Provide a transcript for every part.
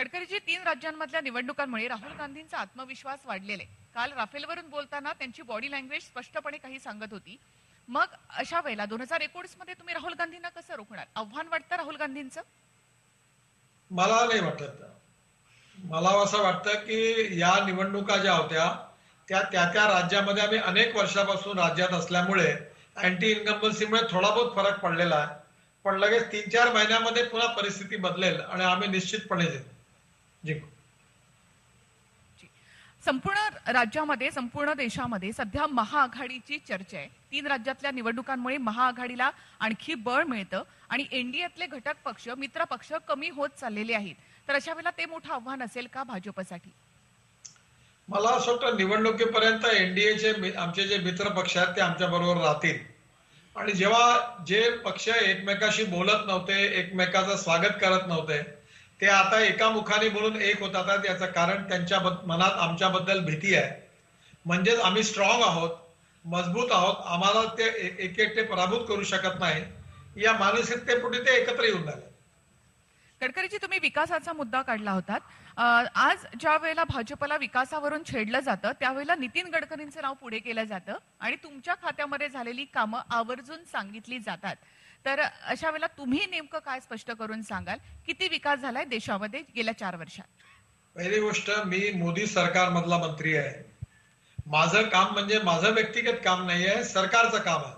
गडकरीजी तीन राज्यांमधल्या निवडणुकांमुळे राहुल गांधींचा आत्मविश्वास वाढलेला आहे. काल राफेलवरून बोलताना त्यांची बॉडी लँग्वेज स्पष्टपणे काही सांगत होती. मग अशा वेळेला दोन हजार एकोणीसमध्ये तुम्ही राहुल गांधींना कसं रोखणार? आव्हान वाटतं राहुल गांधींचं? मला नाही वाटत. मला असं वाटतं की या निवडणुका ज्या होत्या त्या त्या त्या राज्यामध्ये आम्ही अनेक वर्षापासून राज्यात असल्यामुळे अँटी इन्कम्बन्सीमुळे थोडा बहुत फरक पडलेला आहे. पण लगेच तीन चार महिन्यामध्ये पुन्हा परिस्थिती बदलेल आणि आम्ही निश्चितपणे जिंकू. संपूर्ण राज्यामध्ये संपूर्ण देशामध्ये सध्या महाआघाडीची चर्चा आहे. तीन राज्यातल्या निवडणुकांमुळे महाआघाडीला आणखी बळ मिळतं आणि एनडीएतले घटक पक्ष मित्र पक्ष कमी होत चाललेले आहेत. तर अशा वेळेला ते मोठं आव्हान असेल का भाजपसाठी? मला असं वाटतं निवडणुकीपर्यंत एनडीएचे आमचे जे मित्र पक्ष आहेत ते आमच्या बरोबर राहतील. आणि जेव्हा जे पक्ष एकमेकाशी बोलत नव्हते एकमेकाचं स्वागत करत नव्हते ते आता एका मुखाने बोलून एक होतात आता याचं कारण त्यांच्या मनात आमच्याबद्दल भीती आहे. म्हणजेच आम्ही स्ट्रॉंग आहोत मजबूत आहोत आम्हाला ते एक एकटे पराभूत करू शकत नाही. या मानसिकतेपुढे ते एकत्र येऊन झाले गडकरीजी तुम्ही विकासाचा मुद्दा काढला होतात. आज ज्या वेळेला भाजपला विकासावरून छेडलं जातं त्यावेळेला नितीन गडकरींचं नाव पुढे केलं जातं आणि तुमच्या खात्यामध्ये झालेली कामं आवर्जून सांगितली जातात. तर अशा वेळेला तुम्ही नेमकं काय स्पष्ट करून सांगाल? किती विकास झालाय देशामध्ये गेल्या चार वर्षात? पहिली गोष्ट मी मोदी सरकारमधला मंत्री आहे. माझं काम म्हणजे माझं व्यक्तिगत काम नाही आहे सरकारचं काम आहे.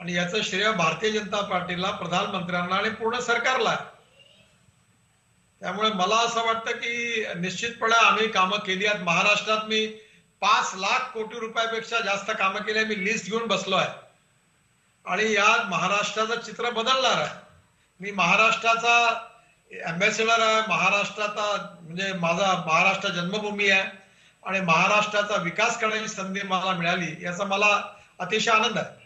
आणि याचं श्रेय भारतीय जनता पार्टीला प्रधानमंत्र्यांना आणि पूर्ण सरकारला आहे. त्यामुळे मला असं वाटतं की निश्चितपणे आम्ही कामं केली आहेत. महाराष्ट्रात मी पाच लाख कोटी रुपयापेक्षा जास्त कामं केली आहे मी लिस्ट घेऊन बसलो आहे. आणि यात महाराष्ट्राचं चित्र बदलणार आहे. मी महाराष्ट्राचा अम्बॅसेडर आहे. महाराष्ट्राचा म्हणजे माझा महाराष्ट्र जन्मभूमी आहे. आणि महाराष्ट्राचा विकास करण्याची संधी मला मिळाली याचा मला अतिशय आनंद आहे.